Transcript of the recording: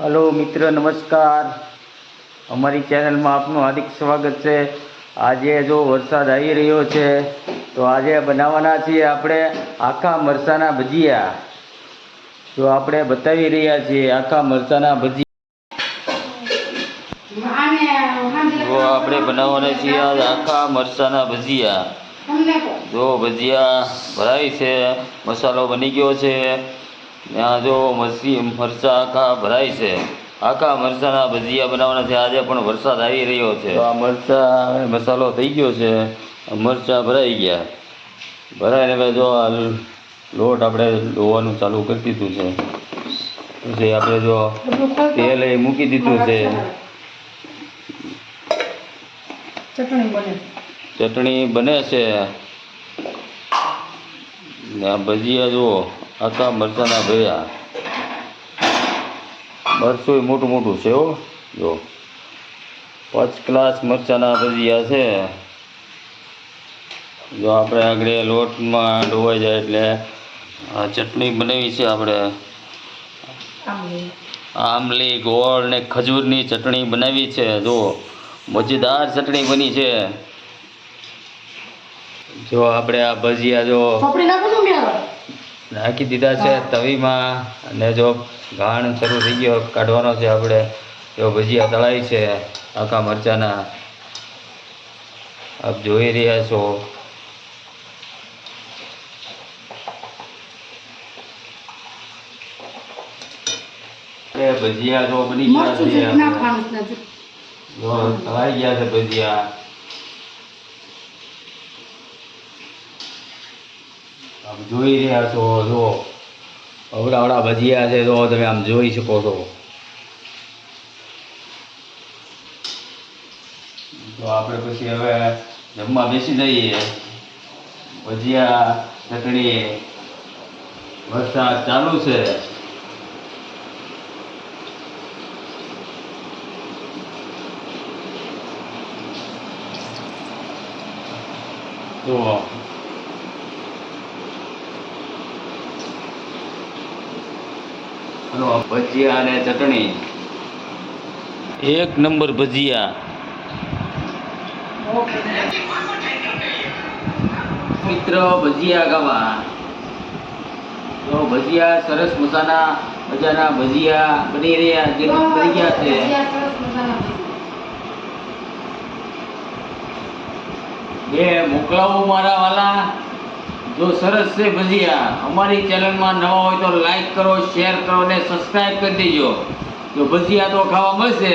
Hello મિત્ર, નમસ્કાર. અમારી ચેનલમાં આપનું હાર્દિક સ્વાગત છે. આજે જો વરસાદ આવી રહ્યો છે, તો આજે બનાવવાના છીએ આપણે આખા મરસાના ભજીયા. જો આપણે બતાવી રહ્યા છીએ આખા મરચાના ભજીયા જો આપણે બનાવવાના છીએ આખા મરસાના ભજીયા. જો ભજીયા ભરાય છે, મસાલો બની ગયો છે. ત્યાં જો મસી મરચાં આખા ભરાય છે. આખા મરચાંના ભજીયા બનાવવાના છે. આજે પણ વરસાદ આવી રહ્યો છે. આ મરચાં મસાલો થઈ ગયો છે. મરચાં ભરાઈ ગયા. ભરાઈને હવે જો આ લોટ આપણે ધોવાનું ચાલુ કરી દીધું છે. પછી આપણે જો તેલ એ મૂકી દીધું છે. ચટણી બને. ચટણી બને છે. ને આ ભજીયા જુઓ. આખા મરચાંના ભેયા. મરચું મોટું મોટું છે હો. જો. પાંચ ક્લાસ મરચાંના ભજીયા છે. જો આપણે આગળ લોટમાં ડોવાઈ જાય એટલે આ ચટણી બનાવી છે આપણે. આમલી, ગોળ ને ખજૂરની ચટણી બનાવી છે. જો. મજેદાર ચટણી બની છે. જો આપણે આ ભજીયા જો નાખો દીધા છે તવીમાં. અને જો ઘાણ શરૂ થઈ ગયો કાઢવાનો છે આપણે જો ભજીયા તળાય છે આખા મરચાના. આપ જોઈ રહ્યા છો. એ ભજીયા જો બની ગયા છે તળાઈ ગયા છે ભજીયા. આમ જોઈ રહ્યા છો, જો અવડાવડા ભજીયા છે, તો તમે આમ જોઈ શકો છો. તો આપણે પછી હવે જમવા બેસી જઈએ. ભજીયા, ચટણી, વરસાદ ચાલુ છે. જુઓ ભજીયા અને ચટણી. એક નંબર ભજીયા. મિત્ર ભજીયા ગાવા તો ભજીયા સરસ મજાના મજાના ભજીયા બની રહ્યા જે બની ગયા છે. બે મોકલાવો મારા વાલા. જો સરસ છે ભજીયા. અમારી ચેનલમાં નવા હોય તો લાઈક કરો શેર કરો ને સબસ્ક્રાઈબ કરી દેજો. જો ભજીયા તો ખાવા મળશે